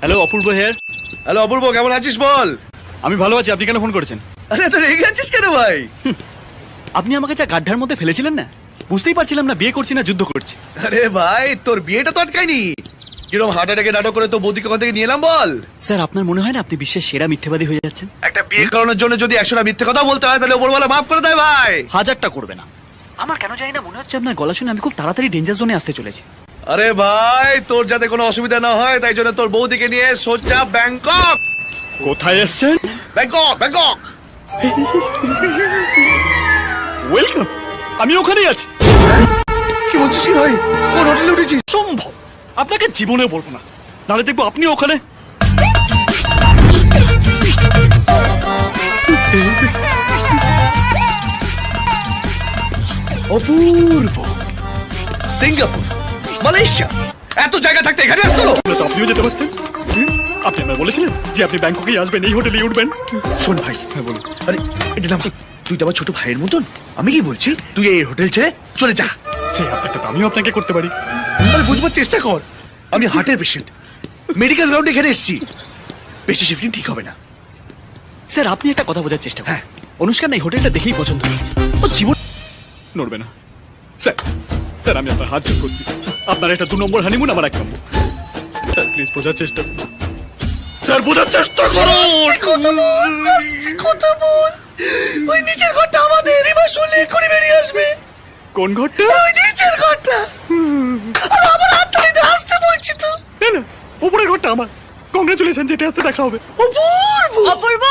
Hello Apurba here hello Apurba কেমন আছিস বল? আমি ভালো আছি আপনি কেন ফোন করেছেন? আরে তো রেগে আছিস কেন ভাই? আপনি আমাকে যা গাড্ডার মধ্যে ফেলেছিলেন না? বুঝতেই পারছিলাম না বিয়ে করছি না যুদ্ধ করছি। আরে ভাই তোর বিয়েটা তো আটকায়নি। কিরম হার্ট অ্যাটাকে নাটক করে তো বৌদিকে কোথা থেকে নিয়ে এলাম বল? স্যার আপনার মনে হয় না আপনি বিশ্বের সেরা মিথ্যেবাদী হয়ে যাচ্ছেন? একটা বিয়ে করানোর জন্য যদি একশোটা মিথ্যে কথা বলতে হয় তাহলে ওপরওয়ালা মাফ করে দেয় ভাই। হাজারটা করবে না। আমার কেন জানি না মনে হচ্ছে আপনার গলা শুনে আমি খুব তাড়াতাড়ি ডেঞ্জার জোনে আসতে চলেছি। আরে ভাই তোর যাতে কোনো অসুবিধা না হয় তাই জন্য তোর বৌদিকে নিয়ে সোজা ব্যাংকক। কোথায় এসছেন? Bangkok Bangkok. ওয়েলকাম আমি ওখানেই আছি। কি বলছিস কি ভাই? কোন হোটেলে উঠেছিস? সম্ভব। আপনাকে জীবনে বলব না। নাহলে দেখব আপনি ওখানে। অপূর্ব। সিঙ্গাপুর। মালয়েশিয়া। এত জায়গা থাকতে এখানে আসতো তো আপনিও যেতে পারতেন। আপনি আমায় বলেছিলেন যে আপনি ব্যাংককেই আসবেন এই হোটেলেই উঠবেন। শোন ভাই হ্যাঁ বলুন। আরে এটা না তুই তো আমার ছোট ভাইয়ের মতন। আমি কি বলছি? তুই এই হোটেল ছেড়ে চলে যা। সেই আপনারটা তো আমিও আপনাকে করতে পারি। আরে বুঝবার চেষ্টা কর। আমি হার্টের পেশেন্ট মেডিকেল গ্রাউন্ডে এখানে এসেছি। বেশি শিফটিং ঠিক হবে না। স্যার আপনি একটা কথা বোঝার চেষ্টা হ্যাঁ। অনুষ্কার না এই হোটেলটা দেখেই পছন্দ হয়েছে। ও জীবন নড়বে না। স্যার স্যার আমি আপনার হাত জোর করছি। আপনার একটা দু নম্বর হানিমুন আমার এক নম্বর। স্যার প্লিজ বোঝার চেষ্টা করুন। স্যার বোঝার চেষ্টা করুন। কথা বল ওই নিচের ঘরটা আমাদের এবার শুনলে করে বেরিয়ে আসবে। কোন ঘরটা? ওই নিচের ঘরটা। আর আমার হাত ধরে আসতে বলছি তো। না না উপরের ঘরটা আমার। কংগ্রেচুলেশন যেতে আসতে দেখা হবে। অপূর্ব! অপূর্ব!